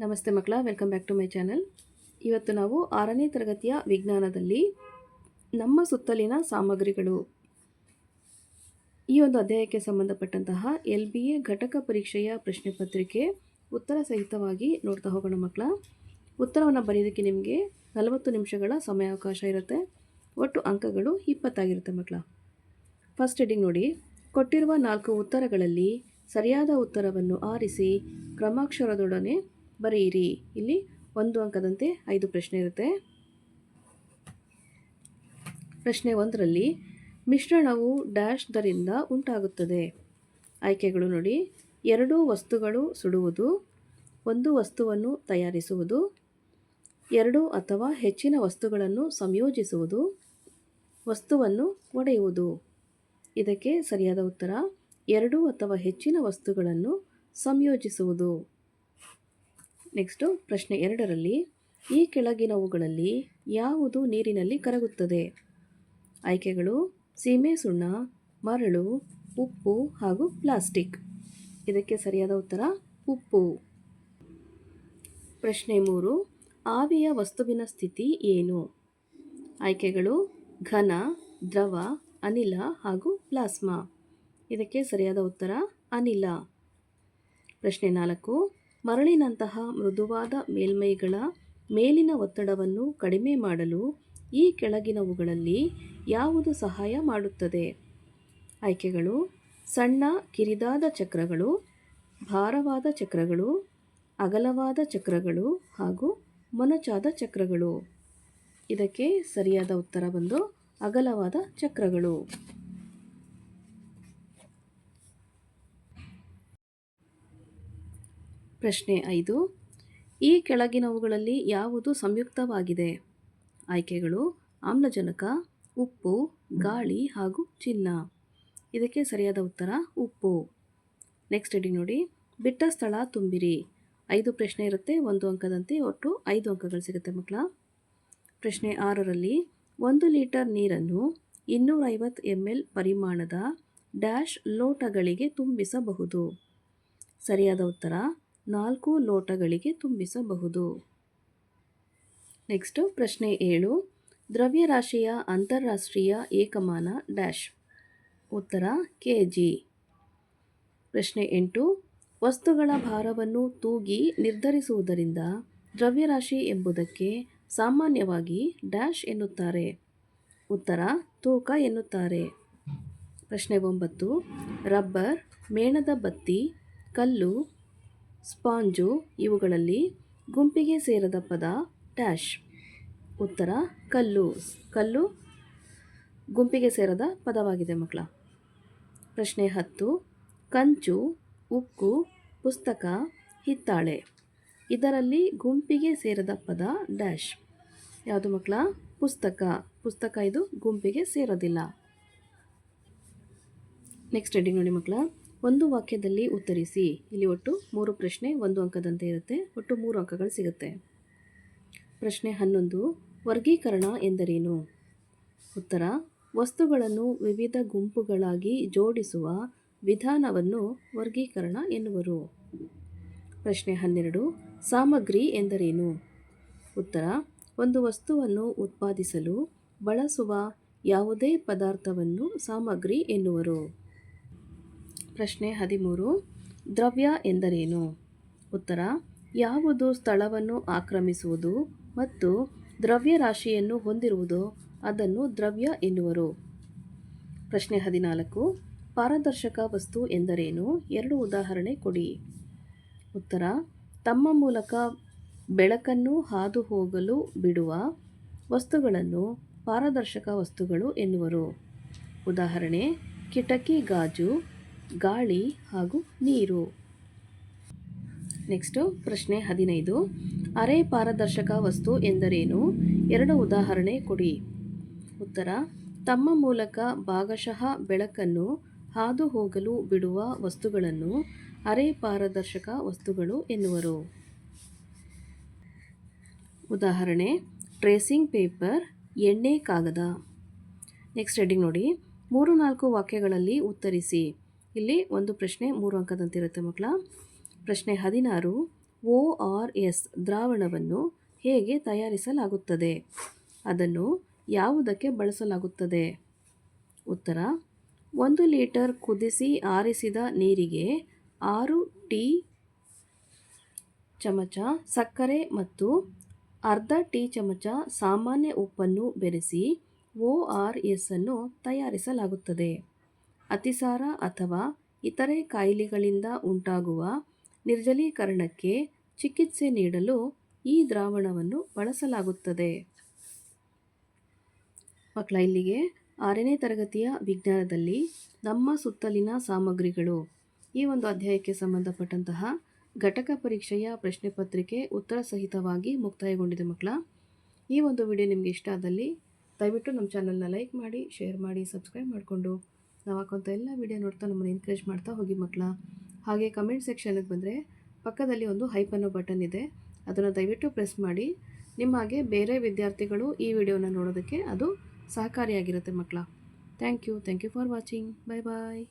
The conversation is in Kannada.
ನಮಸ್ತೆ ಮಕ್ಕಳ welcome back to my channel ಇವತ್ತು ನಾವು ಆರನೇ ತರಗತಿಯ ವಿಜ್ಞಾನದಲ್ಲಿ ನಮ್ಮ ಸುತ್ತಲಿನ ಸಾಮಗ್ರಿಗಳು. ಈ ಒಂದು ಅಧ್ಯಾಯಕ್ಕೆ ಸಂಬಂಧಪಟ್ಟಂತಹ ಎಲ್ ಬಿ ಎ ಘಟಕ ಪರೀಕ್ಷೆಯ ಪ್ರಶ್ನೆ ಪತ್ರಿಕೆ ಉತ್ತರ ಸಹಿತವಾಗಿ ನೋಡ್ತಾ ಹೋಗೋಣ ಮಕ್ಕಳ. ಉತ್ತರವನ್ನು ಬರೆಯೋದಕ್ಕೆ ನಿಮಗೆ ನಲವತ್ತು ನಿಮಿಷಗಳ ಸಮಯಾವಕಾಶ ಇರುತ್ತೆ. ಒಟ್ಟು ಅಂಕಗಳು ಇಪ್ಪತ್ತಾಗಿರುತ್ತೆ ಮಕ್ಕಳ. ಫಸ್ಟ್ ಹೆಡಿಂಗ್ ನೋಡಿ. ಕೊಟ್ಟಿರುವ ನಾಲ್ಕು ಉತ್ತರಗಳಲ್ಲಿ ಸರಿಯಾದ ಉತ್ತರವನ್ನು ಆರಿಸಿ ಕ್ರಮಾಕ್ಷರದೊಡನೆ ಬರೆಯಿರಿ ಇಲ್ಲಿ ಒಂದು ಅಂಕದಂತೆ ಐದು ಪ್ರಶ್ನೆ ಇರುತ್ತೆ. ಪ್ರಶ್ನೆ ಒಂದರಲ್ಲಿ, ಮಿಶ್ರಣವು ಡ್ಯಾಶ್ದರಿಂದ ಉಂಟಾಗುತ್ತದೆ. ಆಯ್ಕೆಗಳು ನೋಡಿ. ಎರಡು ವಸ್ತುಗಳು ಸುಡುವುದು, ಒಂದು ವಸ್ತುವನ್ನು ತಯಾರಿಸುವುದು, ಎರಡು ಅಥವಾ ಹೆಚ್ಚಿನ ವಸ್ತುಗಳನ್ನು ಸಂಯೋಜಿಸುವುದು, ವಸ್ತುವನ್ನು ಒಡೆಯುವುದು. ಇದಕ್ಕೆ ಸರಿಯಾದ ಉತ್ತರ, ಎರಡು ಅಥವಾ ಹೆಚ್ಚಿನ ವಸ್ತುಗಳನ್ನು ಸಂಯೋಜಿಸುವುದು. ನೆಕ್ಸ್ಟು ಪ್ರಶ್ನೆ ಎರಡರಲ್ಲಿ, ಈ ಕೆಳಗಿನವುಗಳಲ್ಲಿ ಯಾವುದು ನೀರಿನಲ್ಲಿ ಕರಗುತ್ತದೆ? ಆಯ್ಕೆಗಳು, ಸೀಮೆ, ಸುಣ್ಣ, ಮರಳು, ಉಪ್ಪು ಹಾಗೂ ಪ್ಲಾಸ್ಟಿಕ್. ಇದಕ್ಕೆ ಸರಿಯಾದ ಉತ್ತರ, ಉಪ್ಪು. ಪ್ರಶ್ನೆ ಮೂರು, ಆವಿಯ ವಸ್ತುವಿನ ಸ್ಥಿತಿ ಏನು? ಆಯ್ಕೆಗಳು, ಘನ, ದ್ರವ, ಅನಿಲ ಹಾಗೂ ಪ್ಲಾಸ್ಮಾ. ಇದಕ್ಕೆ ಸರಿಯಾದ ಉತ್ತರ, ಅನಿಲ. ಪ್ರಶ್ನೆ ನಾಲ್ಕು ಮರಳಿನಂತಹ ಮೃದುವಾದ ಮೇಲ್ಮೈಗಳ ಮೇಲಿನ ಒತ್ತಡವನ್ನು ಕಡಿಮೆ ಮಾಡಲು ಈ ಕೆಳಗಿನವುಗಳಲ್ಲಿ ಯಾವುದು ಸಹಾಯ ಮಾಡುತ್ತದೆ? ಆಯ್ಕೆಗಳು, ಸಣ್ಣ ಕಿರಿದಾದ ಚಕ್ರಗಳು, ಭಾರವಾದ ಚಕ್ರಗಳು, ಅಗಲವಾದ ಚಕ್ರಗಳು ಹಾಗೂ ಮೊನಚಾದ ಚಕ್ರಗಳು. ಇದಕ್ಕೆ ಸರಿಯಾದ ಉತ್ತರ ಬಂದು ಅಗಲವಾದ ಚಕ್ರಗಳು. ಪ್ರಶ್ನೆ ಐದು. ಈ ಕೆಳಗಿನವುಗಳಲ್ಲಿ ಯಾವುದು ಸಂಯುಕ್ತವಾಗಿದೆ? ಆಯ್ಕೆಗಳು ಆಮ್ಲಜನಕ, ಉಪ್ಪು, ಗಾಳಿ ಹಾಗೂ ಚಿನ್ನ. ಇದಕ್ಕೆ ಸರಿಯಾದ ಉತ್ತರ ಉಪ್ಪು. ನೆಕ್ಸ್ಟ್ ಇಡಿ ನೋಡಿ. ಬಿಟ್ಟ ಸ್ಥಳ ತುಂಬಿರಿ. ಐದು ಪ್ರಶ್ನೆ ಇರುತ್ತೆ, ಒಂದು ಅಂಕದಂತೆ ಒಟ್ಟು ಐದು ಅಂಕಗಳು ಸಿಗುತ್ತೆ ಮಕ್ಕಳ. ಪ್ರಶ್ನೆ ಆರರಲ್ಲಿ, ಒಂದು ಲೀಟರ್ ನೀರನ್ನು ಇನ್ನೂರೈವತ್ತು ಎಂ ಎಲ್ ಪರಿಮಾಣದ ಡ್ಯಾಶ್ ಲೋಟಗಳಿಗೆ ತುಂಬಿಸಬಹುದು. ಸರಿಯಾದ ಉತ್ತರ ನಾಲ್ಕು ಲೋಟಗಳಿಗೆ ತುಂಬಿಸಬಹುದು. ನೆಕ್ಸ್ಟು ಪ್ರಶ್ನೆ ಏಳು. ದ್ರವ್ಯರಾಶಿಯ ಅಂತಾರಾಷ್ಟ್ರೀಯ ಏಕಮಾನ ಡ್ಯಾಶ್. ಉತ್ತರ ಕೆ ಜಿ ಪ್ರಶ್ನೆ ಎಂಟು. ವಸ್ತುಗಳ ಭಾರವನ್ನು ತೂಗಿ ನಿರ್ಧರಿಸುವುದರಿಂದ ದ್ರವ್ಯರಾಶಿ ಎಂಬುದಕ್ಕೆ ಸಾಮಾನ್ಯವಾಗಿ ಡ್ಯಾಶ್ ಎನ್ನುತ್ತಾರೆ. ಉತ್ತರ, ತೂಕ ಎನ್ನುತ್ತಾರೆ. ಪ್ರಶ್ನೆ ಒಂಬತ್ತು. ರಬ್ಬರ್, ಮೇಣದ ಬತ್ತಿ, ಕಲ್ಲು ಸ್ಪಾಂಜು ಇವುಗಳಲ್ಲಿ ಗುಂಪಿಗೆ ಸೇರದ ಪದ ಡ್ಯಾಶ್. ಉತ್ತರ, ಕಲ್ಲು. ಕಲ್ಲು ಗುಂಪಿಗೆ ಸೇರದ ಪದವಾಗಿದೆ ಮಕ್ಕಳ. ಪ್ರಶ್ನೆ ಹತ್ತು, ಕಂಚು, ಉಕ್ಕು, ಪುಸ್ತಕ, ಹಿತ್ತಾಳೆ. ಇದರಲ್ಲಿ ಗುಂಪಿಗೆ ಸೇರದ ಪದ ಡ್ಯಾಶ್. ಯಾವುದು ಮಕ್ಕಳ? ಪುಸ್ತಕ. ಪುಸ್ತಕ ಇದು ಗುಂಪಿಗೆ ಸೇರೋದಿಲ್ಲ. ನೆಕ್ಸ್ಟ್ ಹೆಡ್ಡಿಂಗ್ ನೋಡಿ ಮಕ್ಕಳ. ಒಂದು ವಾಕ್ಯದಲ್ಲಿ ಉತ್ತರಿಸಿ. ಇಲ್ಲಿ ಒಟ್ಟು ಮೂರು ಪ್ರಶ್ನೆ, ಒಂದು ಅಂಕದಂತೆ ಇರುತ್ತೆ. ಒಟ್ಟು ಮೂರು ಅಂಕಗಳು ಸಿಗುತ್ತೆ. ಪ್ರಶ್ನೆ ಹನ್ನೊಂದು, ವರ್ಗೀಕರಣ ಎಂದರೇನು? ಉತ್ತರ, ವಸ್ತುಗಳನ್ನು ವಿವಿಧ ಗುಂಪುಗಳಾಗಿ ಜೋಡಿಸುವ ವಿಧಾನವನ್ನು ವರ್ಗೀಕರಣ ಎನ್ನುವರು. ಪ್ರಶ್ನೆ ಹನ್ನೆರಡು, ಸಾಮಗ್ರಿ ಎಂದರೇನು? ಉತ್ತರ, ಒಂದು ವಸ್ತುವನ್ನು ಉತ್ಪಾದಿಸಲು ಬಳಸುವ ಯಾವುದೇ ಪದಾರ್ಥವನ್ನು ಸಾಮಗ್ರಿ ಎನ್ನುವರು. ಪ್ರಶ್ನೆ ಹದಿಮೂರು. ದ್ರವ್ಯ ಎಂದರೇನು? ಉತ್ತರ, ಯಾವುದು ಸ್ಥಳವನ್ನು ಆಕ್ರಮಿಸುವುದು ಮತ್ತು ದ್ರವ್ಯರಾಶಿಯನ್ನು ಹೊಂದಿರುವುದೋ, ಅದನ್ನು ದ್ರವ್ಯ ಎನ್ನುವರು. ಪ್ರಶ್ನೆ ಹದಿನಾಲ್ಕು, ಪಾರದರ್ಶಕ ವಸ್ತು ಎಂದರೇನು? ಎರಡು ಉದಾಹರಣೆ ಕೊಡಿ. ಉತ್ತರ, ತಮ್ಮ ಮೂಲಕ ಬೆಳಕನ್ನು ಹಾದು ಹೋಗಲು ಬಿಡುವ ವಸ್ತುಗಳನ್ನು ಪಾರದರ್ಶಕ ವಸ್ತುಗಳು ಎನ್ನುವರು. ಉದಾಹರಣೆ, ಕಿಟಕಿ, ಗಾಜು ಗಾಳಿ ಹಾಗೂ ನೀರು. ನೆಕ್ಸ್ಟು ಪ್ರಶ್ನೆ ಹದಿನೈದು. ಅರೆ ಪಾರದರ್ಶಕ ವಸ್ತು ಎಂದರೇನು? ಎರಡು ಉದಾಹರಣೆ ಕೊಡಿ. ಉತ್ತರ, ತಮ್ಮ ಮೂಲಕ ಭಾಗಶಃ ಬೆಳಕನ್ನು ಹಾದು ಹೋಗಲು ಬಿಡುವ ವಸ್ತುಗಳನ್ನು ಅರೆ ಪಾರದರ್ಶಕ ವಸ್ತುಗಳು ಎನ್ನುವರು. ಉದಾಹರಣೆ, ಟ್ರೇಸಿಂಗ್ ಪೇಪರ್, ಎಣ್ಣೆ ಕಾಗದ. ನೆಕ್ಸ್ಟ್ ಹೆಡ್ಡಿಂಗ್ ನೋಡಿ. ಮೂರು ನಾಲ್ಕು ವಾಕ್ಯಗಳಲ್ಲಿ ಉತ್ತರಿಸಿ. ಇಲ್ಲಿ ಒಂದು ಪ್ರಶ್ನೆ, ಮೂರು ಅಂಕದಂತಿರುತ್ತೆ ಮಕ್ಕಳ. ಪ್ರಶ್ನೆ ಹದಿನಾರು ಒ ಆರ್ ಎಸ್ ದ್ರಾವಣವನ್ನು ಹೇಗೆ ತಯಾರಿಸಲಾಗುತ್ತದೆ? ಅದನ್ನು ಯಾವುದಕ್ಕೆ ಬಳಸಲಾಗುತ್ತದೆ? ಉತ್ತರ, ಒಂದು ಲೀಟರ್ ಕುದಿಸಿ ಆರಿಸಿದ ನೀರಿಗೆ ಆರು ಟೀ ಚಮಚ ಸಕ್ಕರೆ ಮತ್ತು ಅರ್ಧ ಟೀ ಚಮಚ ಸಾಮಾನ್ಯ ಉಪ್ಪನ್ನು ಬೆರೆಸಿ ಒ ಆರ್ ಎಸ್ ಅನ್ನು ತಯಾರಿಸಲಾಗುತ್ತದೆ. ಅತಿಸಾರ ಅಥವಾ ಇತರೆ ಕಾಯಿಲೆಗಳಿಂದ ಉಂಟಾಗುವ ನಿರ್ಜಲೀಕರಣಕ್ಕೆ ಚಿಕಿತ್ಸೆ ನೀಡಲು ಈ ದ್ರಾವಣವನ್ನು ಬಳಸಲಾಗುತ್ತದೆ. ಮಕ್ಕಳ, ಇಲ್ಲಿಗೆ ಆರನೇ ತರಗತಿಯ ವಿಜ್ಞಾನದಲ್ಲಿ ನಮ್ಮ ಸುತ್ತಲಿನ ಸಾಮಗ್ರಿಗಳು. ಈ ಒಂದು ಅಧ್ಯಾಯಕ್ಕೆ ಸಂಬಂಧಪಟ್ಟಂತಹ ಘಟಕ ಪರೀಕ್ಷೆಯ ಪ್ರಶ್ನೆ ಪತ್ರಿಕೆ ಉತ್ತರ ಸಹಿತವಾಗಿ ಮುಕ್ತಾಯಗೊಂಡಿದೆ ಮಕ್ಕಳ. ಈ ಒಂದು ವಿಡಿಯೋ ನಿಮಗೆ ಇಷ್ಟ ಆದಲ್ಲಿ ದಯವಿಟ್ಟು ನಮ್ಮ ಚಾನಲ್ನ ಲೈಕ್ ಮಾಡಿ, ಶೇರ್ ಮಾಡಿ, ಸಬ್ಸ್ಕ್ರೈಬ್ ಮಾಡಿಕೊಂಡು ನಾವು ಹಾಕುವಂಥ ಎಲ್ಲ ವಿಡಿಯೋ ನೋಡ್ತಾ ನಮ್ಮನ್ನು ಎನ್ಕರೇಜ್ ಮಾಡ್ತಾ ಹೋಗಿ ಮಕ್ಕಳ ಹಾಗೆ ಕಮೆಂಟ್ ಸೆಕ್ಷನ್ಗೆ ಬಂದರೆ ಪಕ್ಕದಲ್ಲಿ ಒಂದು ಹೈಪ್ ಅನ್ನೋ ಬಟನ್ ಇದೆ. ಅದನ್ನು ದಯವಿಟ್ಟು ಪ್ರೆಸ್ ಮಾಡಿ. ನಿಮ್ಮ ಹಾಗೆ ಬೇರೆ ವಿದ್ಯಾರ್ಥಿಗಳು ಈ ವಿಡಿಯೋನ ನೋಡೋದಕ್ಕೆ ಅದು ಸಹಕಾರಿಯಾಗಿರುತ್ತೆ ಮಕ್ಕಳ thank you thank you for watching bye bye